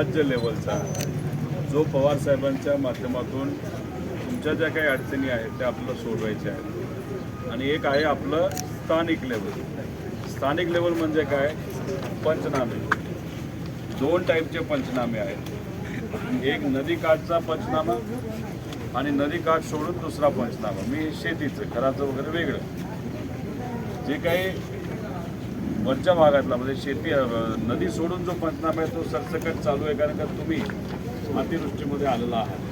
राज्य लेवलचा जो पवार साहेबांच्या माध्यमातून तुमच्या ज्या काही अडचणी आहेत त्या आपल्याला सोडवायच्या आहेत. आणि एक आहे आपलं स्थानिक लेवल स्थानिक लेवल म्हणजे काय? पंचनामे. दोन टाईपचे पंचनामे आहेत. एक नदी काठचा पंचनामा आणि नदी काठ सोडून दुसरा पंचनामा. मी शेतीचं घराचं वगैरे वेगळं. जे काही वरच्या भागातला म्हणजे शेती नदी सोडून जो पंचनामा आहे तो सरसकट चालू आहे कारण का तुम्ही अतिवृष्टीमध्ये आलेला आहात.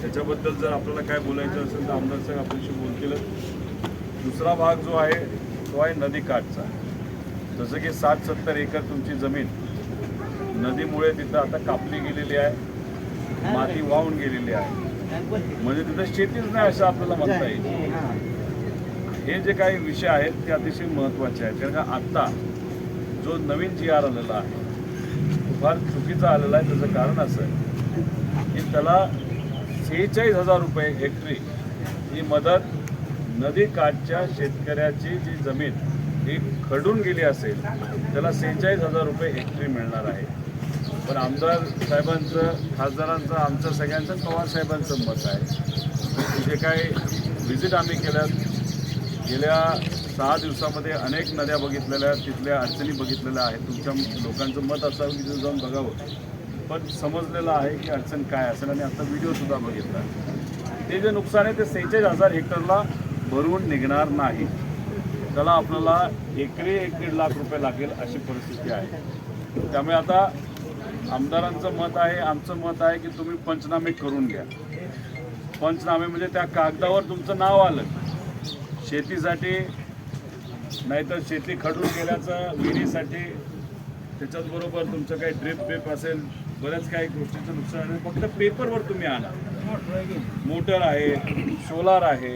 त्याच्याबद्दल जर आपल्याला काय बोलायचं असेल तर आमदार साहेब आपल्याशी बोलतीलच दुसरा भाग जो आहे तो आहे नदी काठचा. जसं की साठ सत्तर एकर तुमची जमीन नदीमुळे तिथं आता कापली गेलेली आहे माती वाहून गेलेली आहे. म्हणजे तिथं शेतीच नाही असं आपल्याला म्हणता येईल. हे जे काही विषय आहेत ते अतिशय महत्त्वाचे आहेत. कारण का आत्ता जो नवीन जी आर आलेला आहे तो फार चुकीचा आलेला आहे. त्याचं कारण असं आहे की त्याला सेहेचाळीस हजार रुपये हेक्टरी ही मदत नदी काठच्या शेतकऱ्याची जी जमीन ही खडून गेली असेल त्याला सेहेचाळीस हजार रुपये हेक्टरी मिळणार आहे. पण आमदार साहेबांचं खासदारांचं आमचं सगळ्यांचं पवार साहेबांचं मत आहे. जे काही व्हिजिट आम्ही केल्यात गेल्या सहा दिवसामध्ये अनेक नद्या बघितलेल्या आहेत तिथल्या अडचणी बघितलेल्या आहेत. तुमच्या लोकांचं मत असावं की तिथं जाऊन बघावं. पण समजलेलं आहे की अडचण काय असेल आणि आता व्हिडिओसुद्धा बघितला. ते जे नुकसान आहे ते सेहेचाळीस हजार हेक्टरला भरून निघणार नाही. त्याला आपल्याला एकरी एक दीड लाख रुपये लागेल अशी परिस्थिती आहे. त्यामुळे आता आमदारांचं मत आहे आमचं मत आहे की तुम्ही पंचनामे करून घ्या. पंचनामे म्हणजे त्या कागदावर तुमचं नाव आलं. शेतीसाठी नाहीतर शेती खडून गेल्याचं विहिरीसाठी त्याच्याचबरोबर तुमचं काही ड्रिप ड्रिप असेल बऱ्याच काही गोष्टीचं नुकसान आहे. फक्त पेपरवर तुम्ही आणा. मोटर आहे सोलार आहे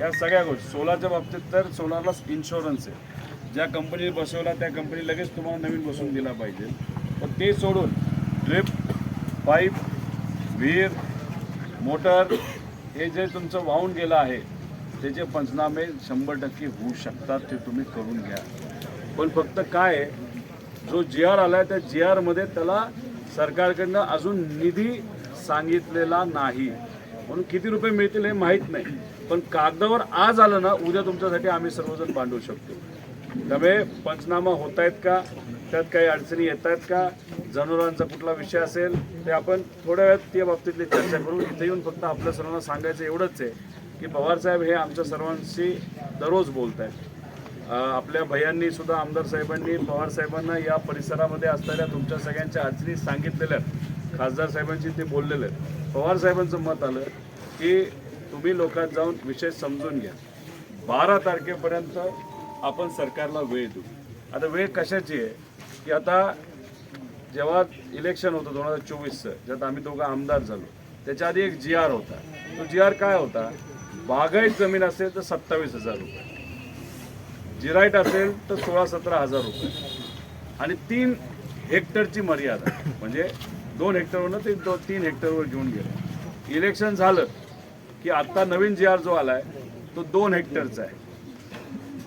या सगळ्या गोष्टी. सोलारच्या बाबतीत तर सोलारला इन्शुरन्स आहे. ज्या कंपनीने बसवला त्या कंपनी लगेच तुम्हाला नवीन बसवून दिला पाहिजे. पण ते सोडून ड्रिप पाईप विहीर मोटर हे जे तुमचं वाहून गेलं आहे त्याचे पंचनामे शंभर टक्के होऊ शकतात ते तुम्ही करून घ्या. पण फक्त काय आहे, जो जी आर आला आहे त्या जी आरमध्ये त्याला सरकारकडनं अजून निधी सांगितलेला नाही. म्हणून किती रुपये मिळतील हे माहीत नाही. पण कागदावर आज आलं ना उद्या तुमच्यासाठी आम्ही सर्वजण बांधू शकतो. त्यामुळे पंचनामा होत आहेत का? त्यात काही अडचणी येत आहेत का? जनावरांचा कुठला विषय असेल ते आपण थोड्या वेळात त्या बाबतीतली चर्चा करू इथे येऊन फक्त आपल्या सर्वांना सांगायचं एवढंच आहे. की पवारसाहेब हे आमच्या सर्वांशी दररोज बोलत आहेत आपल्या भयांनी सुद्धा आमदार साहेबांनी पवार साहेबांना या परिसरामध्ये असणाऱ्या तुमच्या सगळ्यांच्या अडचणी सांगितलेल्या आहेत. खासदार साहेबांशी ते बोललेले आहेत. पवार साहेबांचं मत आलं की तुम्ही लोकात जाऊन विषय समजून घ्या. बारा तारखेपर्यंत आपण सरकारला वेळ देऊ. आता वेळ कशाची आहे? की आता जेव्हा इलेक्शन होतं दोन हजार चोवीसचं ज्यात आम्ही दोघं आमदार झालो त्याच्या आधी एक जी आर होता. तो जी आर काय होता? बागायत जमीन असेल तर सत्तावीस हजार रुपये. जिराईट असेल तर सोळा सतरा हजार रुपये. आणि तीन हेक्टरची मर्यादा म्हणजे दोन हेक्टरवरनं ते दो तीन हेक्टरवर घेऊन गेलं. इलेक्शन झालं की आत्ता नवीन जी आर जो आला आहे तो दोन हेक्टरचा आहे.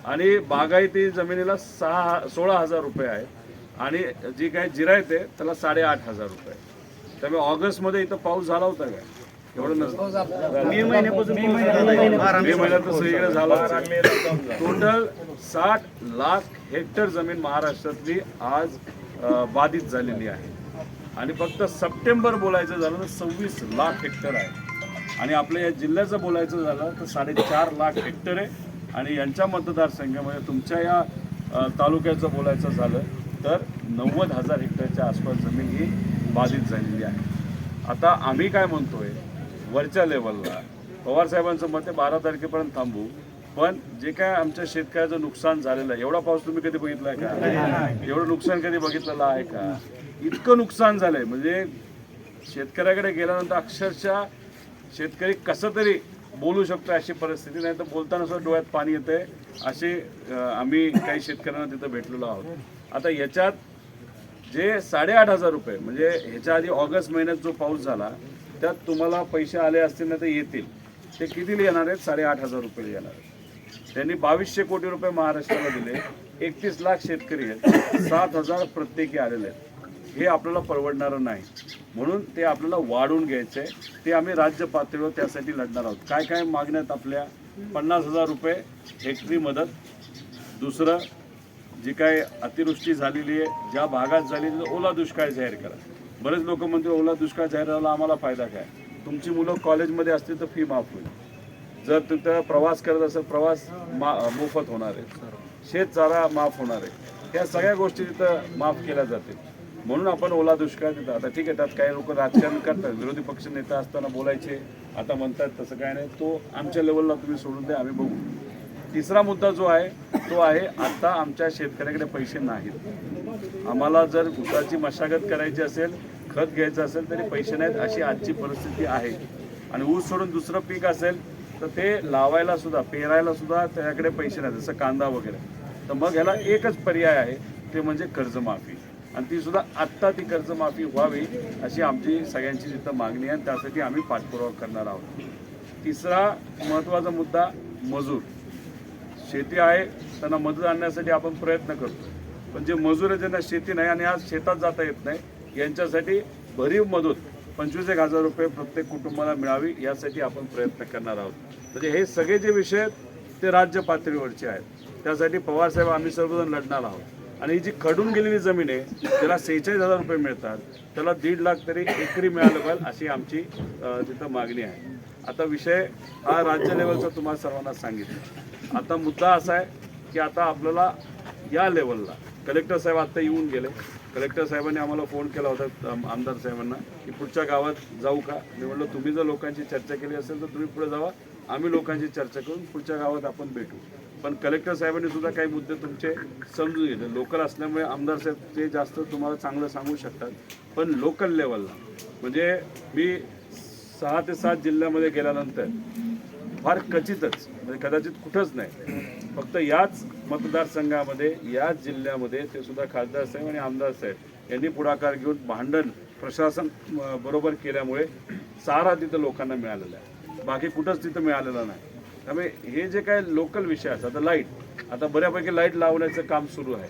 आणि बागायती जमिनीला सहा सोळा हजार रुपये आहे. आणि जी काय जिरायत आहे त्याला साडेआठ हजार रुपये त्यामुळे ऑगस्टमध्ये इथं पाऊस झाला होता काय? एवढं नसतं. मे महिन्यापासून मे महिन्यात सगळीकडे झाला. टोटल साठ लाख हेक्टर जमीन महाराष्ट्रातली आज बाधित झालेली आहे. आणि फक्त सप्टेंबर बोलायचं झालं तर सव्वीस लाख हेक्टर आहे. आणि आपल्या या जिल्ह्याचं बोलायचं झालं तर साडेचार लाख हेक्टर आहे. आणि यांच्या मतदारसंघामध्ये तुमच्या या तालुक्याचं बोलायचं झालं तर नव्वद हजार हेक्टरच्या आसपास जमीन ही बाधित झालेली आहे. आता आम्ही काय म्हणतोय? वरच्या लेवलला पवार साहेबांचं मत आहे बारा तारखेपर्यंत थांबू. पण जे काय आमच्या शेतकऱ्याचं नुकसान झालेलं आहे एवढा पाऊस तुम्ही कधी बघितला आहे का एवढं नुकसान कधी बघितलेलं आहे का? इतकं नुकसान झालंय. म्हणजे शेतकऱ्याकडे गेल्यानंतर अक्षरशः शेतकरी कसं तरी बोलू शकतो अशी परिस्थिती नाही तर बोलताना सुद्धा डोळ्यात पाणी येते असे आम्ही काही शेतकऱ्यांना तिथं भेटलेलो आहोत. आता याच्यात जे साडेआठ हजार रुपये म्हणजे ह्याच्या आधी ऑगस्ट महिन्यात जो पाऊस झाला त्यात तुम्हाला पैसे आले असतील ना ते येतील. ते कितीला येणार आहेत? साडेआठ हजार रुपये येणार आहेत. त्यांनी बावीसशे कोटी रुपये महाराष्ट्राला दिले. एकतीस लाख शेतकरी आहेत. सात हजार प्रत्येकी आलेले आहेत. हे आपल्याला परवडणारं नाही. म्हणून ते आपल्याला वाढवून घ्यायचं आहे ते आम्ही राज्य पातळीवर त्यासाठी लढणार आहोत. काय काय मागण्यात आपल्या? पन्नास हजार रुपये हेक्टरी मदत. दुसरं जी काय अतिवृष्टी झालेली आहे ज्या भागात झाली ओला दुष्काळ जाहीर करा. बरेच लोक म्हणते ओला दुष्काळ जाहीर झाला आम्हाला फायदा काय? तुमची मुलं कॉलेजमध्ये असतील तर फी माफ होईल. जर तिथं प्रवास करत असेल प्रवास मा मोफत होणार आहे. शेतचारा माफ होणार आहे. ह्या सगळ्या गोष्टी तिथं माफ केल्या जातील. म्हणून आपण ओला दुष्काळ तिथं आता ठीक आहे त्यात काही लोक राजकारण करतात विरोधी पक्ष नेता असताना बोलायचे आता म्हणतात तसं काय नाही तो आमच्या लेवलला तुम्ही सोडून द्या आम्ही बघू. तिसरा मुद्दा जो आहे तो आहे आता आमच्या शेतकऱ्याकडे पैसे नाहीत. आम्हाला जर ऊसाची मशागत करायची असेल खत घ्यायचं असेल तरी पैसे नाहीत अशी आजची परिस्थिती आहे. आणि ऊस सोडून दुसरं पीक असेल तर ते लावायला सुद्धा पेरायला सुद्धा त्याच्याकडे पैसे नाहीत जसं कांदा वगैरे. तर मग ह्याला एकच पर्याय आहे ते म्हणजे कर्जमाफी. आणि ती सुद्धा आत्ता ती कर्जमाफी व्हावी अशी आमची सगळ्यांची जिथं मागणी आहे आणि त्यासाठी आम्ही पाठपुरावा करणार आहोत. तिसरा महत्त्वाचा मुद्दा मजूर. शेती आहे त्यांना मजूर आणण्यासाठी आपण प्रयत्न करतो. पण जे मजूर आहे ज्यांना शेती नाही आणि आज शेतात जाता येत नाही यांच्यासाठी भरीव मदत पंचवीस एक हजार रुपये प्रत्येक कुटुंबाला मिळावी यासाठी आपण प्रयत्न करणार आहोत. म्हणजे हे सगळे जे विषय आहेत ते राज्य पातळीवरचे आहेत. त्यासाठी पवारसाहेब आम्ही सर्वजण लढणार आहोत. आणि ही जी खडून गेलेली जमीन आहे त्याला सेहेचाळीस हजार रुपये मिळतात त्याला दीड लाख तरी एकरी मिळालं पाहिजे अशी आमची तिथं मागणी आहे. आता विषय हा राज्य लेवलचा तुम्हाला सर्वांना सांगितलं. आता मुद्दा असा आहे की आता आपल्याला या लेवलला कलेक्टर साहेब आत्ता येऊन गेले. कलेक्टर साहेबांनी आम्हाला फोन केला होता आमदार साहेबांना की पुढच्या गावात जाऊ का? मी म्हटलं तुम्ही जर लोकांची चर्चा केली असेल तर तुम्ही पुढे जावा. आम्ही लोकांची चर्चा करून पुढच्या गावात आपण भेटू. पण कलेक्टर साहेबांनी सुद्धा काही मुद्दे तुमचे समजून घेतले. लोकल असल्यामुळे आमदार साहेब ते जास्त तुम्हाला चांगलं सांगू शकतात. पण लोकल लेवलला म्हणजे मी सहा ते सात जिल्ह्यामध्ये गेल्यानंतर फार क्वचितच म्हणजे कदाचित कुठंच नाही. फक्त याच मतदारसंघामध्ये याच जिल्ह्यामध्ये ते सुद्धा खासदार साहेब आणि आमदार साहेब यांनी पुढाकार घेऊन भांडण प्रशासन बरोबर केल्यामुळे सारा तिथं लोकांना मिळालेला आहे. बाकी कुठंच तिथं मिळालेलं नाही. त्यामुळे हे जे काय लोकल विषय असतात आता लाइट आता बऱ्यापैकी लाइट लावण्याचं काम सुरू आहे.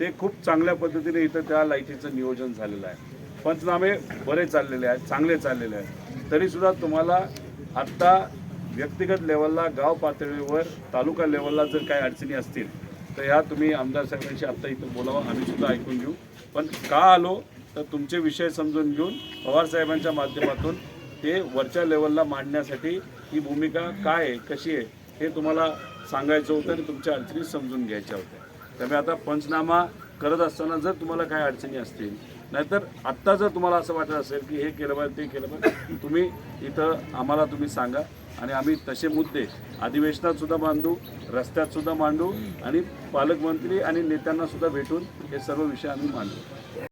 ते खूप चांगल्या पद्धतीने इथं त्या लाईटीचं नियोजन झालेलं आहे. पंचनामे बरे चाललेले आहेत चांगले चाललेले आहेत. तरीसुद्धा तुम्हाला आत्ता व्यक्तिगत लेवलला गाव पातळीवर तालुका लेवलला जर काही अडचणी असतील तर ह्या तुम्ही आमदार साहेबांशी आत्ता इथं बोलावं आम्ही सुद्धा ऐकून घेऊ. पण का आलो तर तुमचे विषय समजून घेऊन पवार साहेबांच्या माध्यमातून ते वरच्या लेवलला मांडण्यासाठी ही भूमिका काय आहे कशी आहे हे तुम्हाला सांगायचं होतं आणि तुमच्या अडचणी समजून घ्यायच्या होत्या. त्यामुळे आता पंचनामा करत असताना जर तुम्हाला काही अडचणी असतील नाहीतर आत्ता जर तुम्हाला असं वाटत असेल की हे केलं पाहिजे ते केलं पाहिजे तुम्ही इथं आम्हाला तुम्ही सांगा. आणि आम्ही तसे मुद्दे अधिवेशनातसुद्धा मांडू रस्त्यातसुद्धा मांडू आणि पालकमंत्री आणि नेत्यांनासुद्धा भेटून हे सर्व विषय आम्ही मांडू.